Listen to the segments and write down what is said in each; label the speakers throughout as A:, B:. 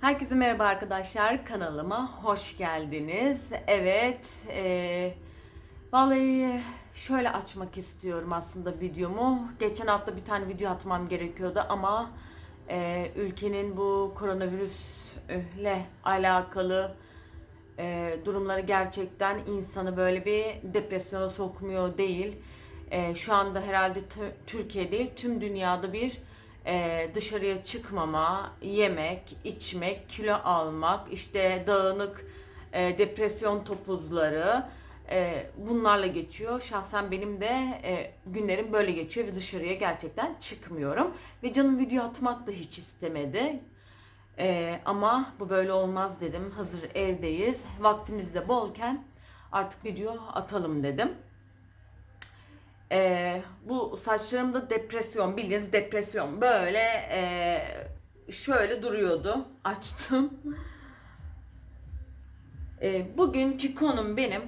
A: Herkese merhaba arkadaşlar. Kanalıma hoş geldiniz. Evet, e, vallahi şöyle açmak istiyorum aslında videomu. Geçen hafta bir tane video atmam gerekiyordu ama e, ülkenin bu koronavirüsle alakalı e, durumları gerçekten insanı böyle bir depresyona sokmuyor değil. E, şu anda herhalde Türkiye değil tüm dünyada bir e, dışarıya çıkmama, yemek, içmek, kilo almak, işte dağınık e, depresyon topuzları e, bunlarla geçiyor. Şahsen benim de e, günlerim böyle geçiyor ve dışarıya gerçekten çıkmıyorum. Ve canım video atmak da hiç istemedi. Ee, ama bu böyle olmaz dedim. Hazır evdeyiz. Vaktimiz de bolken artık video atalım dedim. Ee, bu saçlarımda depresyon bildiğiniz depresyon böyle e, şöyle duruyordu. Açtım. Ee, bugünkü konum benim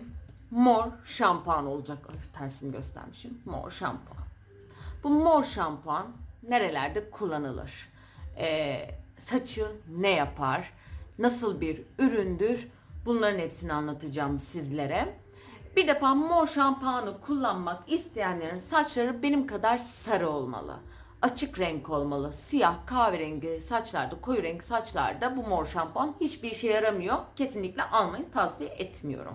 A: mor şampuan olacak. Ay, tersini göstermişim. Mor şampuan. Bu mor şampuan nerelerde kullanılır? Ee, saçı ne yapar? Nasıl bir üründür? Bunların hepsini anlatacağım sizlere. Bir defa mor şampuanı kullanmak isteyenlerin saçları benim kadar sarı olmalı. Açık renk olmalı. Siyah, kahverengi saçlarda, koyu renk saçlarda bu mor şampuan hiçbir işe yaramıyor. Kesinlikle almayı tavsiye etmiyorum.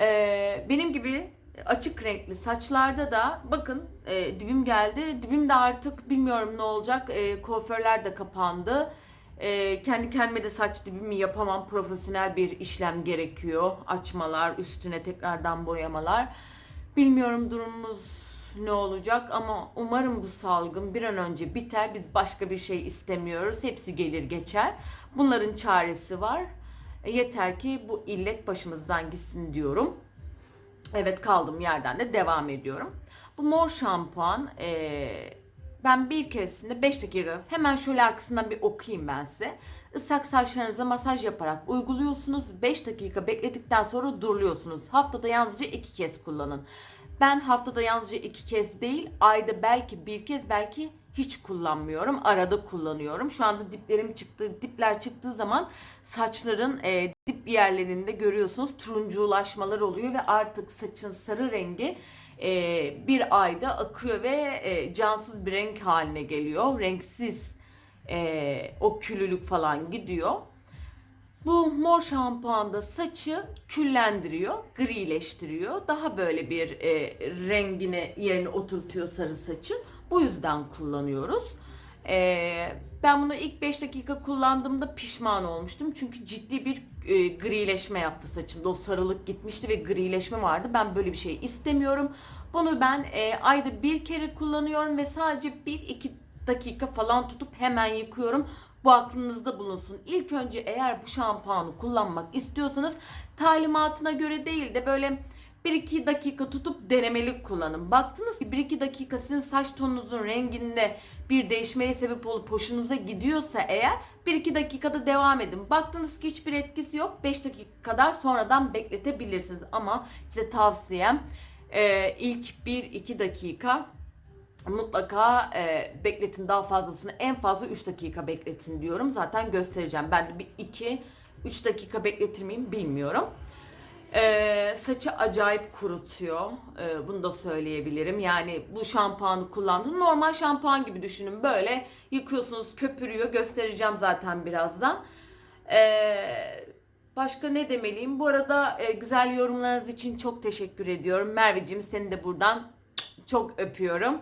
A: Ee, benim gibi açık renkli saçlarda da bakın e, dibim geldi. Dibim de artık bilmiyorum ne olacak. E, kuaförler de kapandı. E, kendi kendime de saç dibimi yapamam. Profesyonel bir işlem gerekiyor. Açmalar, üstüne tekrardan boyamalar. Bilmiyorum durumumuz ne olacak ama umarım bu salgın bir an önce biter. Biz başka bir şey istemiyoruz. Hepsi gelir geçer. Bunların çaresi var. E, Yeter ki bu illet başımızdan gitsin diyorum. Evet kaldığım yerden de devam ediyorum. Bu mor şampuan eee, ben bir keresinde 5 dakika hemen şöyle arkasından bir okuyayım ben size. Islak saçlarınıza masaj yaparak uyguluyorsunuz. 5 dakika bekledikten sonra duruluyorsunuz. Haftada yalnızca 2 kez kullanın. Ben haftada yalnızca 2 kez değil ayda belki bir kez belki hiç kullanmıyorum. Arada kullanıyorum. Şu anda diplerim çıktı, dipler çıktığı zaman saçların e, dip yerlerinde görüyorsunuz turunculaşmalar oluyor ve artık saçın sarı rengi e, bir ayda akıyor ve e, cansız bir renk haline geliyor. Renksiz e, o külülük falan gidiyor. Bu mor şampuanda saçı küllendiriyor, grileştiriyor. Daha böyle bir e, rengine yerine oturtuyor sarı saçı. Bu yüzden kullanıyoruz. E, ben bunu ilk 5 dakika kullandığımda pişman olmuştum. Çünkü ciddi bir e, grileşme yaptı saçımda. O sarılık gitmişti ve grileşme vardı. Ben böyle bir şey istemiyorum. Bunu ben e, ayda bir kere kullanıyorum ve sadece 1-2 dakika falan tutup hemen yıkıyorum. Bu aklınızda bulunsun. İlk önce eğer bu şampuanı kullanmak istiyorsanız talimatına göre değil de böyle 1-2 dakika tutup denemelik kullanın. Baktınız ki 1-2 dakika sizin saç tonunuzun renginde bir değişmeye sebep olup hoşunuza gidiyorsa eğer 1-2 dakikada devam edin. Baktınız ki hiçbir etkisi yok 5 dakika kadar sonradan bekletebilirsiniz. Ama size tavsiyem e, ilk 1-2 dakika mutlaka e, bekletin daha fazlasını en fazla 3 dakika bekletin diyorum. Zaten göstereceğim. Ben de bir 2 3 dakika bekletir miyim bilmiyorum. E, saçı acayip kurutuyor. E, bunu da söyleyebilirim. Yani bu şampuanı kullandın. Normal şampuan gibi düşünün. Böyle yıkıyorsunuz, köpürüyor. Göstereceğim zaten birazdan. E, başka ne demeliyim? Bu arada e, güzel yorumlarınız için çok teşekkür ediyorum. Merveciğim seni de buradan çok öpüyorum.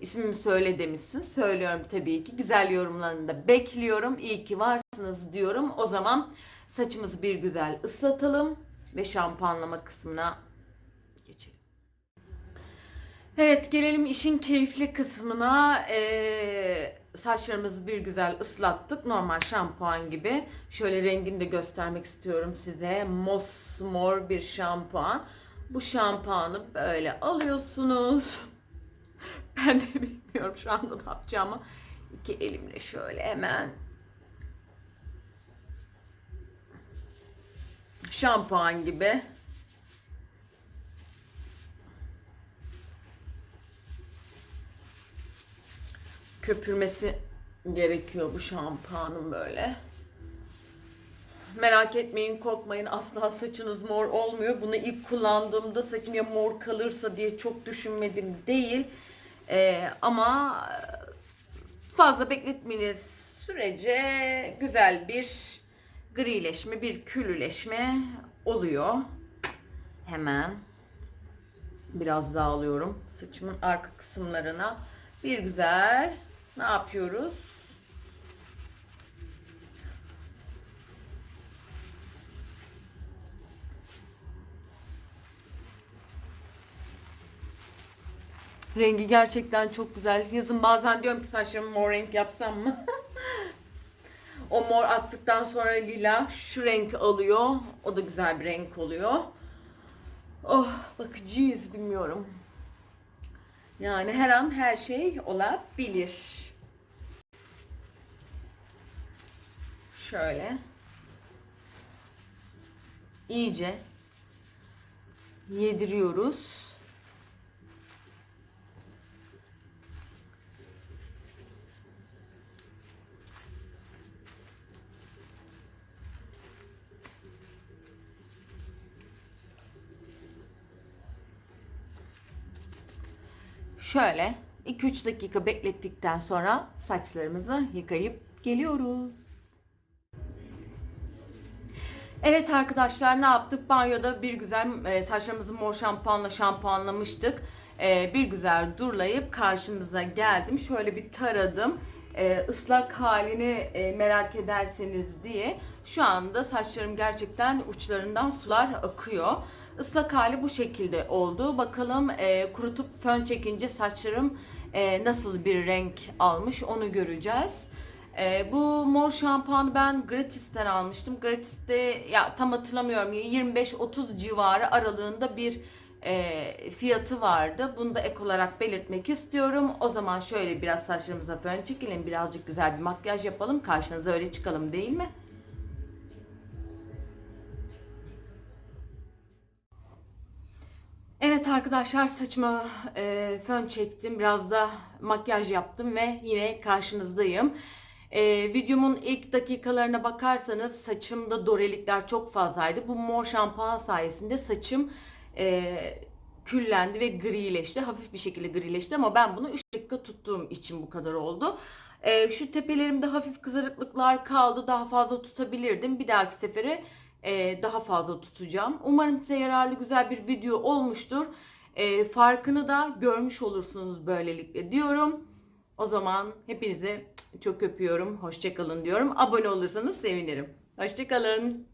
A: İsmimi söyle demişsin. Söylüyorum tabii ki. Güzel yorumlarını da bekliyorum. İyi ki varsınız diyorum. O zaman saçımızı bir güzel ıslatalım ve şampuanlama kısmına geçelim. Evet gelelim işin keyifli kısmına. Ee, saçlarımızı bir güzel ıslattık. Normal şampuan gibi. Şöyle rengini de göstermek istiyorum size. Mosmor bir şampuan. Bu şampuanı böyle alıyorsunuz. Ben de bilmiyorum şu anda ne yapacağımı. İki elimle şöyle hemen şampuan gibi köpürmesi gerekiyor bu şampuanın böyle. merak etmeyin korkmayın asla saçınız mor olmuyor. Bunu ilk kullandığımda saçım ya mor kalırsa diye çok düşünmedim değil. Ee, ama fazla bekletmeniz sürece güzel bir grileşme, bir külüleşme oluyor. Hemen biraz daha alıyorum saçımın arka kısımlarına. Bir güzel ne yapıyoruz? Rengi gerçekten çok güzel. Yazın bazen diyorum ki saçlarımı mor renk yapsam mı? o mor attıktan sonra lila şu renk alıyor. O da güzel bir renk oluyor. Oh bakıcıyız bilmiyorum. Yani her an her şey olabilir. Şöyle. iyice yediriyoruz. Şöyle 2-3 dakika beklettikten sonra saçlarımızı yıkayıp geliyoruz. Evet arkadaşlar ne yaptık? Banyoda bir güzel e, saçlarımızı mor şampuanla şampuanlamıştık. E, bir güzel durlayıp karşınıza geldim. Şöyle bir taradım. E, ıslak halini e, merak ederseniz diye. Şu anda saçlarım gerçekten uçlarından sular akıyor. Islak hali bu şekilde oldu. Bakalım e, kurutup fön çekince saçlarım e, nasıl bir renk almış onu göreceğiz. E, bu mor şampuanı ben Gratis'ten almıştım. Gratis'te ya tam hatırlamıyorum 25-30 civarı aralığında bir e, fiyatı vardı. Bunu da ek olarak belirtmek istiyorum. O zaman şöyle biraz saçlarımıza fön çekelim. Birazcık güzel bir makyaj yapalım. Karşınıza öyle çıkalım değil mi? Evet arkadaşlar saçıma e, fön çektim. Biraz da makyaj yaptım ve yine karşınızdayım. E, videomun ilk dakikalarına bakarsanız saçımda dorelikler çok fazlaydı. Bu mor şampuan sayesinde saçım e, küllendi ve grileşti. Hafif bir şekilde grileşti ama ben bunu 3 dakika tuttuğum için bu kadar oldu. E, şu tepelerimde hafif kızarıklıklar kaldı. Daha fazla tutabilirdim. Bir dahaki sefere e, daha fazla tutacağım. Umarım size yararlı güzel bir video olmuştur. E, farkını da görmüş olursunuz böylelikle diyorum. O zaman hepinize çok öpüyorum. Hoşçakalın diyorum. Abone olursanız sevinirim. Hoşçakalın.